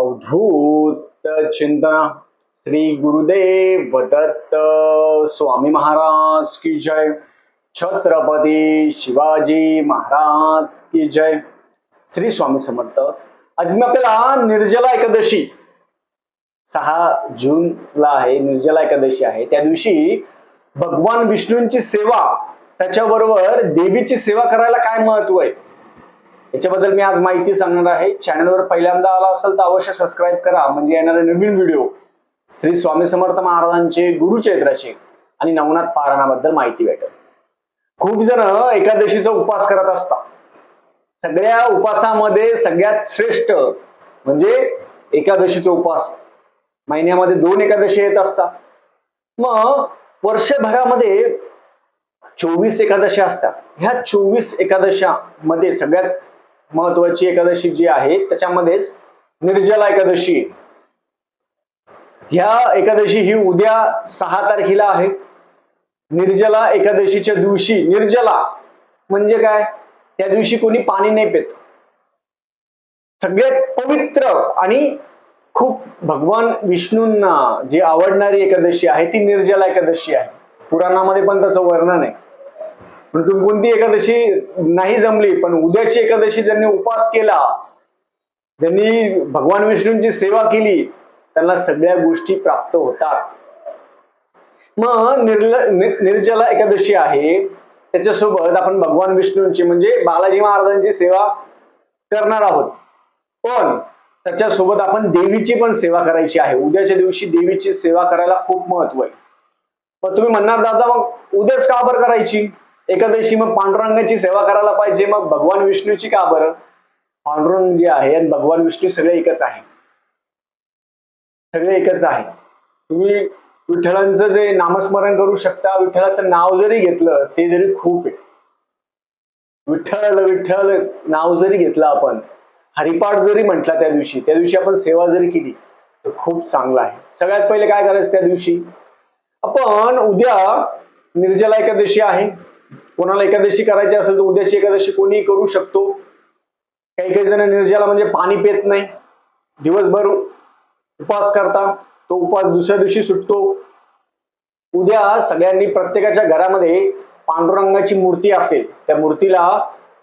अवधूत चिंतना। श्री गुरुदेव दत्त स्वामी महाराज की जय। छत्रपती शिवाजी महाराज की जय। श्री स्वामी समर्थ। आज मी आपल्याला निर्जला एकादशी सहा जूनला आहे निर्जला एकादशी आहे. त्या दिवशी भगवान विष्णूंची सेवा त्याच्याबरोबर देवीची सेवा करायला काय महत्त्व आहे? याच्याबद्दल मी आज माहिती सांगणार आहे. चॅनलवर पहिल्यांदा आला असेल तर अवश्य सबस्क्राईब करा. म्हणजे येणारे नवीन व्हिडिओ श्री स्वामी समर्थ महाराजांचे गुरुचैत्राचे आणि नवनाथ पारायणाबद्दल माहिती भेटेल. खूप जण एकादशीचा उपवास करत असतात. सगळ्या उपासामध्ये सगळ्यात श्रेष्ठ म्हणजे एकादशीचा उपवास. महिन्यामध्ये दोन एकादशी येत असतात. मग वर्षभरामध्ये चोवीस एकादशी असतात. ह्या चोवीस एकादशामध्ये सगळ्यात महत्वाची एकादशी जी आहे त्याच्यामध्येच निर्जला एकादशी. ह्या एकादशी ही उद्या सहा तारखेला आहे. निर्जला एकादशीच्या दिवशी निर्जला म्हणजे काय? त्या दिवशी कोणी पाणी नाही पित. सगळ्यात पवित्र आणि खूप भगवान विष्णूंना जी आवडणारी एकादशी आहे ती निर्जला एकादशी आहे. पुराणामध्ये पण तसं वर्णन आहे. पण तुम्ही कोणती एकादशी नाही जमली पण उद्याची एकादशी ज्यांनी उपास केला ज्यांनी भगवान विष्णूंची सेवा केली त्यांना सगळ्या गोष्टी प्राप्त होतात. मग निर्ल निर्जला एकादशी आहे. त्याच्यासोबत आपण भगवान विष्णूंची म्हणजे बालाजी महाराजांची सेवा करणार आहोत. पण त्याच्यासोबत आपण देवीची पण सेवा करायची आहे. उद्याच्या दिवशी देवीची सेवा करायला खूप महत्त्व आहे. पण तुम्ही म्हणणार दादा मग उद्याच का बरं करायची? एकादशी मग पांडुरंगाची सेवा करायला पाहिजे मग भगवान विष्णूची का बरं? पांडुरंग जे आहे आणि भगवान विष्णू सगळे एकच आहे सगळे एकच आहे तुम्ही विठ्ठलांचं जे नामस्मरण करू शकता विठ्ठलाचं नाव जरी घेतलं ते जरी खूप आहे. विठ्ठल विठ्ठल नाव जरी घेतलं आपण हरिपाठ जरी म्हटला त्या दिवशी त्या दिवशी आपण सेवा जरी केली तर खूप चांगलं आहे. सगळ्यात पहिले काय करायचं त्या दिवशी? आपण उद्या निर्जला एकादशी आहे. कोणाला एकादशी करायची असेल तर उद्याची एकादशी कोणीही करू शकतो. काही काही जण निर्जला म्हणजे पाणी पित नाही. दिवसभर उपास करता तो उपवास दुसऱ्या दिवशी सुटतो. उद्या सगळ्यांनी प्रत्येकाच्या घरामध्ये पांडुरंगाची मूर्ती असेल त्या मूर्तीला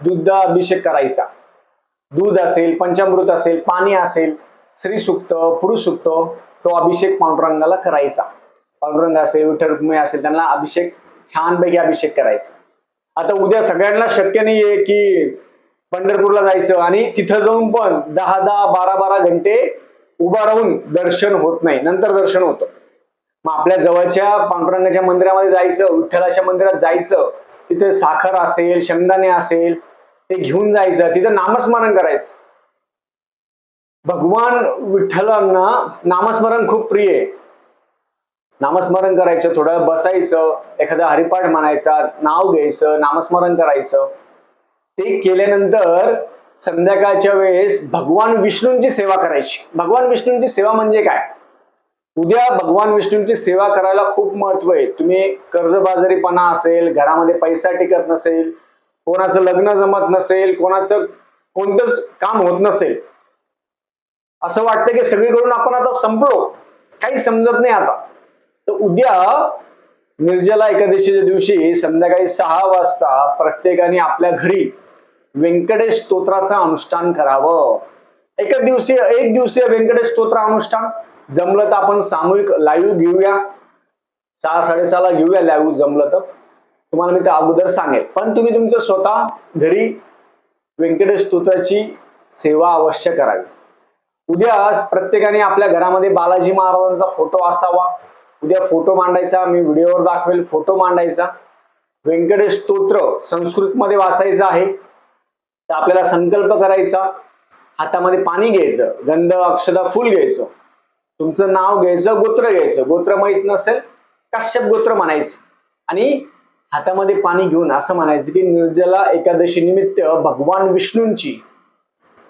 दुग्ध अभिषेक करायचा. दूध असेल पंचामृत असेल पाणी असेल स्त्री सुक्त पुरुष सुक्त तो अभिषेक पांडुरंगाला करायचा. पांडुरंग असेल विठ्ठल रुक्मिणी असेल त्यांना अभिषेक छानपैकी अभिषेक करायचा. आता उद्या सगळ्यांना शक्य नाहीये की पंढरपूरला जायचं आणि तिथं जाऊन पण दहा दहा बारा बारा घंटे उभा राहून दर्शन होत नाही. नंतर दर्शन होतं. मग आपल्या जवळच्या पांडुरंगाच्या मंदिरामध्ये जायचं विठ्ठलाच्या मंदिरात जायचं तिथे साखर असेल शेंगदाणे असेल ते घेऊन जायचं तिथं नामस्मरण करायचं. भगवान विठ्ठलांना नामस्मरण खूप प्रिय आहे. नामस्मरण करायचं थोडं बसायचं एखादा हरिपाठ म्हणायचा नाव घ्यायचं नामस्मरण करायचं. ते केल्यानंतर संध्याकाळच्या वेळेस भगवान विष्णूंची सेवा करायची. भगवान विष्णूंची सेवा म्हणजे काय? उद्या भगवान विष्णूंची सेवा करायला खूप महत्त्व आहे. तुम्ही कर्जबाजारीपणा असेल घरामध्ये पैसा टिकत नसेल कोणाचं लग्न जमत नसेल कोणाचं कोणतंच काम होत नसेल. असं वाटतं की सगळीकडून आपण आता संपलो. काही समजत नाही आता. तर उद्या निर्जला एकादशीच्या दिवशी संध्याकाळी सहा वाजता प्रत्येकाने आपल्या घरी व्यंकटेश स्तोत्राचं अनुष्ठान करावं. एक दिवसीय एक दिवसीय व्यंकटेश स्तोत्र अनुष्ठान. जमलं तर आपण सामूहिक लाईव्ह घेऊया. सहा साडेसहाला घेऊया लाईव्ह जमलं तर. तुम्हाला मी ते अगोदर सांगेल. पण तुम्ही तुमचं स्वतः घरी व्यंकटेश स्तोत्राची सेवा अवश्य करावी. उद्या प्रत्येकाने आपल्या घरामध्ये बालाजी महाराजांचा फोटो असावा. उद्या फोटो मांडायचा मी व्हिडिओवर दाखवेल फोटो मांडायचा. व्यंकटेश स्तोत्र संस्कृतमध्ये वाचायचं आहे. तर आपल्याला संकल्प करायचा. हातामध्ये पाणी घ्यायचं गंध अक्षदा फुल घ्यायचं. तुमचं नाव घ्यायचं गोत्र घ्यायचं. गोत्र माहीत नसेल काश्यप गोत्र म्हणायचं. आणि हातामध्ये पाणी घेऊन असं म्हणायचं की निर्जला एकादशी निमित्त भगवान विष्णूंची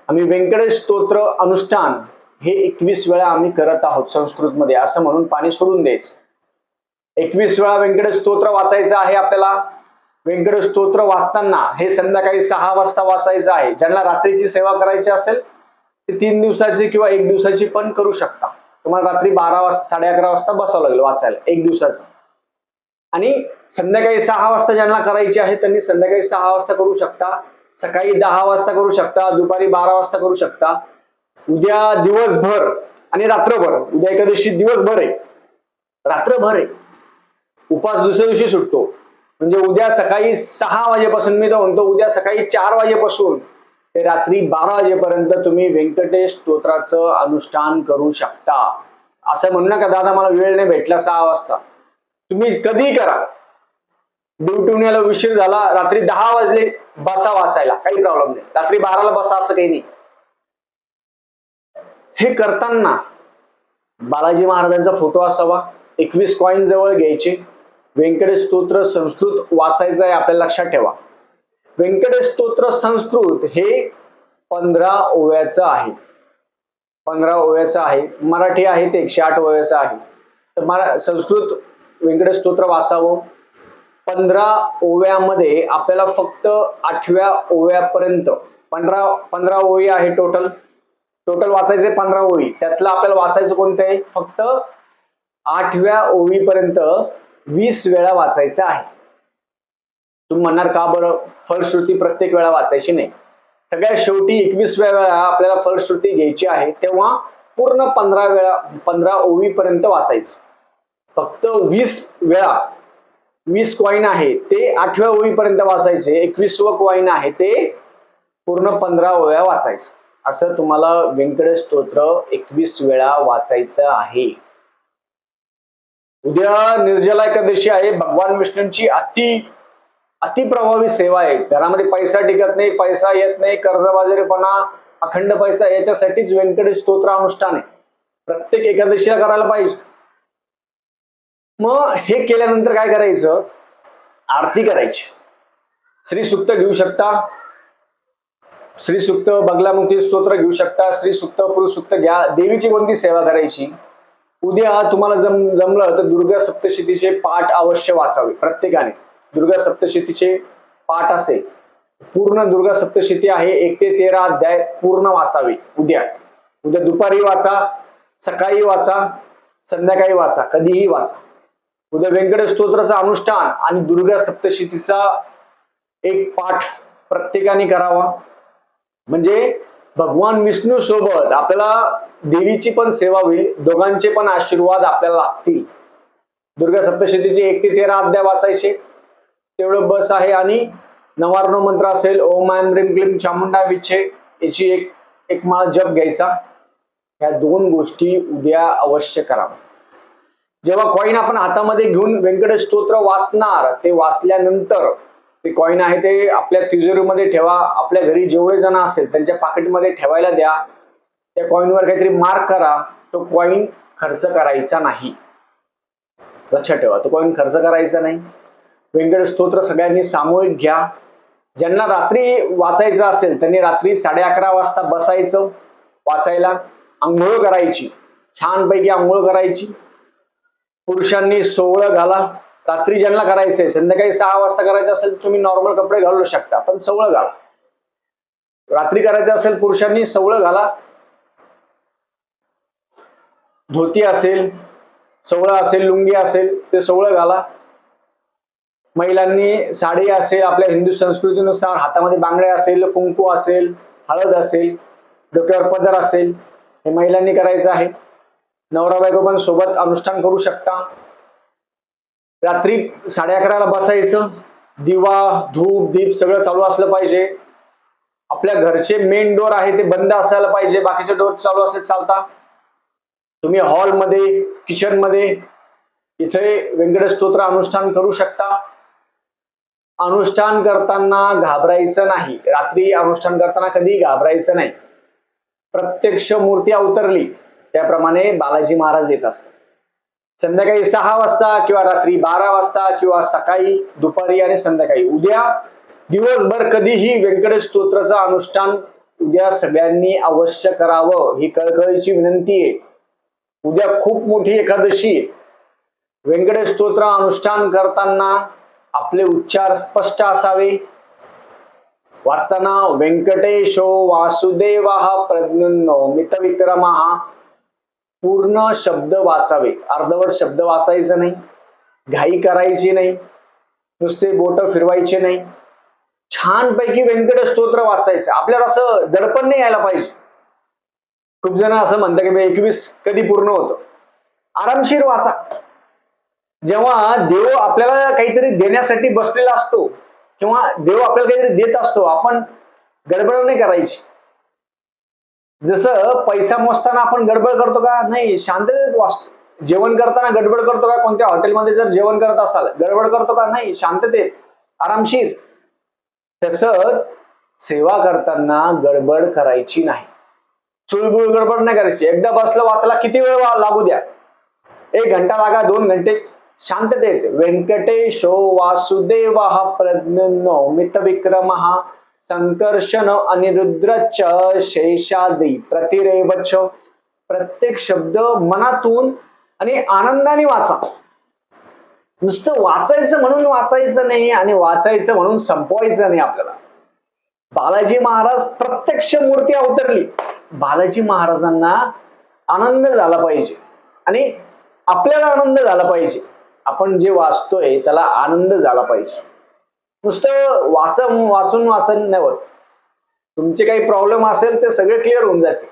आम्ही व्यंकटेश स्तोत्र अनुष्ठान हे एकवीस वेळा आम्ही करत आहोत संस्कृतमध्ये. असं म्हणून पाणी सोडून द्यायचं. एकवीस वेळा व्यंकट स्तोत्र वाचायचं आहे आपल्याला. व्यंकटेश स्तोत्र वाचताना हे संध्याकाळी सहा वाजता वाचायचं आहे. ज्यांना रात्रीची सेवा करायची असेल ते तीन दिवसाची किंवा एक दिवसाची पण करू शकता. तुम्हाला रात्री बारा वाजता साडे अकरा वाजता बसावं लागेल वाचायला एक दिवसाचं. आणि संध्याकाळी सहा वाजता ज्यांना करायची आहे त्यांनी संध्याकाळी सहा वाजता करू शकता. सकाळी दहा वाजता करू शकता दुपारी बारा वाजता करू शकता. उद्या दिवसभर आणि रात्रभर उद्या एकादशी दिवसभर आहे. रात्रभर आहे. उपास दुसऱ्या दिवशी सुटतो. म्हणजे उद्या सकाळी सहा वाजेपासून मी तर म्हणतो उद्या सकाळी चार वाजेपासून ते रात्री बारा वाजेपर्यंत तुम्ही व्यंकटेश स्तोत्राचं अनुष्ठान करू शकता. असं म्हणू नका दादा मला वेळ नाही भेटला सहा वाजता. तुम्ही कधी करा. ड्युटीहून याला उशीर झाला. रात्री दहा वाजले बसा वाचायला. काही प्रॉब्लेम नाही. रात्री बाराला बसा असं काही नाही. हे करताना बालाजी महाराजांचा फोटो असावा एकवीस कॉईन जवळ घ्यायचे. व्यंकटेश स्तोत्र संस्कृत वाचायचं आहे आपल्याला लक्षात ठेवा. व्यंकटेश स्तोत्र संस्कृत हे पंधरा ओव्याचं आहे. पंधरा ओव्याचं आहे. मराठी आहे ते एकशे आठ ओव्याचं आहे. तर मरा संस्कृत व्यंकटेश स्तोत्र वाचावं. पंधरा ओव्यामध्ये आपल्याला फक्त आठव्या ओव्यापर्यंत पंधरा पंधरा ओवी आहे टोटल टोटल वाचायचे पंधरा ओळी. त्यातलं आपल्याला वाचायचं कोणतं आहे? फक्त आठव्या ओळीपर्यंत वीस वेळा वाचायचं आहे. तुम्ही म्हणणार का बरं? फलश्रुती प्रत्येक वेळा वाचायची नाही. सगळ्यात शेवटी एकवीसव्या वेळा आपल्याला फलश्रुती घ्यायची आहे तेव्हा पूर्ण पंधरा वेळा पंधरा ओळीपर्यंत वाचायचं. फक्त वीस वेळा वीस कॉईन आहे ते आठव्या ओळीपर्यंत वाचायचे. एकवीसवं कॉईन आहे ते पूर्ण पंधरा ओळ्या वाचायचं. असं तुम्हाला व्यंकटेश स्तोत्र एकवीस वेळा वाचायचं आहे. उद्या निर्जला एकादशी आहे. भगवान विष्णूंची अति अतिप्रभावी सेवा आहे. घरामध्ये पैसा टिकत नाही पैसा येत नाही कर्जबाजारीपणा अखंड पैसा याच्यासाठीच व्यंकटेश स्तोत्र अनुष्ठान आहे. प्रत्येक एकादशीला करायला पाहिजे. मग हे केल्यानंतर काय करायचं? आरती करायची. श्री सुक्त घेऊ शकता. श्री सुक्त बगलामुक्ती स्तोत्र घेऊ शकता. श्री सुक्त पुरुष सुक्त घ्या. देवीची कोणती सेवा करायची? उद्या तुम्हाला जम जमलं तर दुर्गा सप्तशतीचे पाठ अवश्य वाचावे प्रत्येकाने. दुर्गा सप्तशतीचे पाठ असेल. पूर्ण दुर्गा सप्तशती आहे एक ते तेरा अध्याय पूर्ण वाचावे उद्या. उद्या दुपारी वाचा सकाळी वाचा संध्याकाळी वाचा कधीही वाचा. उद्या व्यंकटेश स्तोत्राचं अनुष्ठान आणि दुर्गा सप्तशतीचा एक पाठ प्रत्येकाने करावा. म्हणजे भगवान विष्णू सोबत आपल्याला देवीची पण सेवा होईल दोघांचे पण आशीर्वाद आपल्याला लागतील. दुर्गा सप्तशतीचे एक ते तेरा अध्याय वाचायचे. तेवढं बस आहे आणि नवार्णव मंत्र असेल ओम आयम ह्रीम क्लीम चामुंडा विच्छे याची एक एक माळ जप घ्यायचा. ह्या दोन गोष्टी उद्या अवश्य करा. जेव्हा कॉईन आपण हातामध्ये घेऊन व्यंकटेश स्तोत्र वाचणार ते वाचल्यानंतर ते कॉईन आहे ते आपल्या तिजोरीमध्ये ठेवा. आपल्या घरी जेवढे जण असेल त्यांच्या पाकिटमध्ये ठेवायला द्या. त्या कॉईनवर काहीतरी मार्क करा. तो कॉईन खर्च करायचा नाही. लक्षात ठेवा तो कॉईन खर्च करायचा नाही. व्यंकट स्तोत्र सगळ्यांनी सामूहिक घ्या. ज्यांना रात्री वाचायचं असेल त्यांनी रात्री साडे अकरा वाजता बसायचं वाचायला. आंघोळ करायची. छानपैकी आंघोळ करायची. पुरुषांनी सोवळं घाला. रात्री ज्यांना करायचंय संध्याकाळी सहा वाजता करायचं असेल तर तुम्ही नॉर्मल कपडे घालू शकता पण सवळं घाला. रात्री करायचं असेल पुरुषांनी सवळं घाला. धोती असेल सवळं असेल लुंगी असेल ते सवळं घाला. महिलांनी साडी असेल आपल्या हिंदू संस्कृतीनुसार हातामध्ये बांगड्या असेल कुंकू असेल हळद असेल डोक्यावर पदर असेल हे महिलांनी करायचं आहे. नवरा बायको पण सोबत अनुष्ठान करू शकता. रात्री साडे अकराला बसायचं. दिवा धूप दीप सगळं चालू असलं पाहिजे. आपल्या घरचे मेन डोर आहे ते बंद असायला पाहिजे. बाकीचे डोर चालू असले चालता. तुम्ही हॉलमध्ये किचनमध्ये इथे व्यंकट स्तोत्र अनुष्ठान करू शकता. अनुष्ठान करताना घाबरायचं नाही. रात्री अनुष्ठान करताना कधी घाबरायचं नाही. प्रत्यक्ष मूर्ती अवतरली. त्याप्रमाणे बालाजी महाराज येत असतात. संध्याकाळी सहा वाजता किंवा रात्री बारा वाजता किंवा सकाळी दुपारी आणि संध्याकाळी. उद्या दिवसभर कधीही व्यंकटेश स्तोत्राचं अनुष्ठान उद्या सगळ्यांनी अवश्य करावं ही कळकळीची विनंती आहे. उद्या खूप मोठी एकादशी व्यंकटेश स्तोत्र अनुष्ठान करताना आपले उच्चार स्पष्ट असावे. वाचताना व्यंकटेशो वासुदेव प्रज्ञो मितविक्रमा पूर्ण शब्द वाचावे. अर्धवट शब्द वाचायचं नाही. घाई करायची नाही. नुसते बोट फिरवायचे नाही. छानपैकी व्यंकट स्तोत्र वाचायचं. आपल्याला असं दडपण नाही यायला पाहिजे. खूप जण असं म्हणतात की मी एकवीस कधी पूर्ण होतं? आरामशीर वाचा. जेव्हा देव आपल्याला काहीतरी देण्यासाठी बसलेला असतो किंवा देव आपल्याला काहीतरी देत असतो आपण गडबड नाही करायची. जसं पैसा मोजताना आपण गडबड करतो का? नाही शांततेत वाचतो. जेवण करताना गडबड करतो का? कोणत्या हॉटेलमध्ये जर जेवण करत असाल गडबड करतो का? नाही शांततेत आरामशीर. तसंच सेवा करताना गडबड करायची नाही. चुळबुळ गडबड नाही करायची. एकदा बसलं वाचला किती वेळ लागू द्या? एक घंटा लागा दोन घंटे. शांततेत. व्यंकटेशो वासुदेव हा प्रज्ञ मित्तविक्रम हा संकर्षण अनिरुद्रच शेषादी प्रतिरेवच प्रत्येक शब्द मनातून आणि आनंदाने वाचा. नुसतं वाचायचं म्हणून वाचायचं नाही आणि वाचायचं म्हणून संपवायचं नाही आपल्याला. बालाजी महाराज प्रत्यक्ष मूर्ती अवतरली. बालाजी महाराजांना आनंद झाला पाहिजे आणि आपल्याला आनंद झाला पाहिजे. आपण जे वाचतोय त्याला आनंद झाला पाहिजे. नुसतं वाचन वाचून वाचन नाही होत. तुमचे काही प्रॉब्लेम असेल ते सगळे क्लिअर होऊन जाते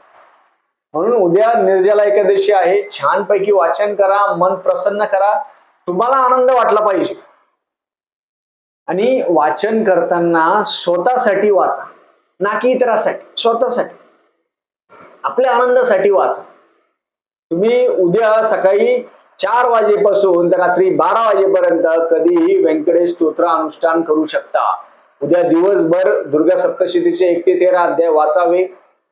म्हणून उद्या निर्जला एकादशी आहे. छानपैकी वाचन करा मन प्रसन्न करा. तुम्हाला आनंद वाटला पाहिजे. आणि वाचन करताना स्वतःसाठी वाचा. ना की इतरासाठी स्वतःसाठी. आपल्या आनंदासाठी वाचा. तुम्ही उद्या सकाळी चार वाजेपासून तर रात्री बारा वाजेपर्यंत कधीही व्यंकटेश स्तोत्र अनुष्ठान करू शकता. उद्या दिवसभर दुर्गा सप्तशतीचे एक ते तेरा अध्याय वाचावे.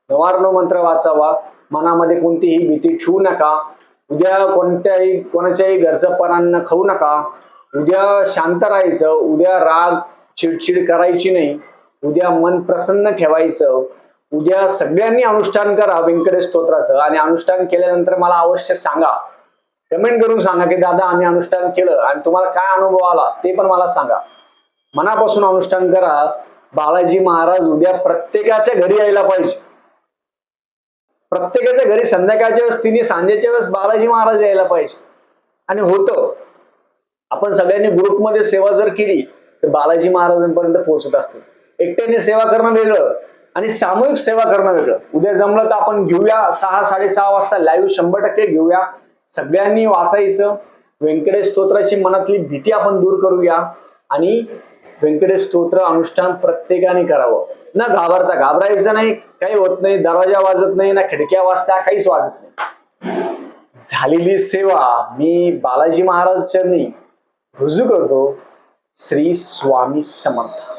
नवार्णव मंत्र वाचावा. मनामध्ये कोणतीही भीती ठेवू नका. उद्या कोणत्याही कोणाच्याही गरजपणांना खाऊ नका. उद्या शांत राहायचं. उद्या राग चिडचिड करायची नाही. उद्या मन प्रसन्न ठेवायचं. उद्या सगळ्यांनी अनुष्ठान करा व्यंकटेश स्तोत्राचं. आणि अनुष्ठान केल्यानंतर मला अवश्य सांगा. कमेंट करून सांगा की दादा आम्ही अनुष्ठान केलं आणि तुम्हाला काय अनुभव आला ते पण मला सांगा. मनापासून अनुष्ठान करा. बालाजी महाराज उद्या प्रत्येकाच्या घरी यायला पाहिजे. प्रत्येकाच्या घरी संध्याकाळच्या वेळेस तिने सांजेच्या वेळेस बालाजी महाराज यायला पाहिजे. आणि होतं. आपण सगळ्यांनी ग्रुपमध्ये सेवा जर केली तर बालाजी महाराजांपर्यंत पोहोचत असते एकट्याने सेवा करणं वेगळं आणि सामूहिक सेवा करणं वेगळं. उद्या जमलं तर आपण घेऊया सहा साडेसहा वाजता लाईव्ह शंभर टक्के घेऊया. सगळ्यांनी वाचायचं. व्यंकटेश स्तोत्राची मनातली भीती आपण दूर करूया आणि व्यंकटेश स्तोत्र अनुष्ठान प्रत्येकाने करावं. न घाबरता घाबरायचं नाही काही होत नाही दरवाजा वाजत नाही ना खिडक्या वाजता काहीच वाजत नाही. झालेली सेवा मी बालाजी महाराज चरणी रुजू करतो. श्री स्वामी समर्थ.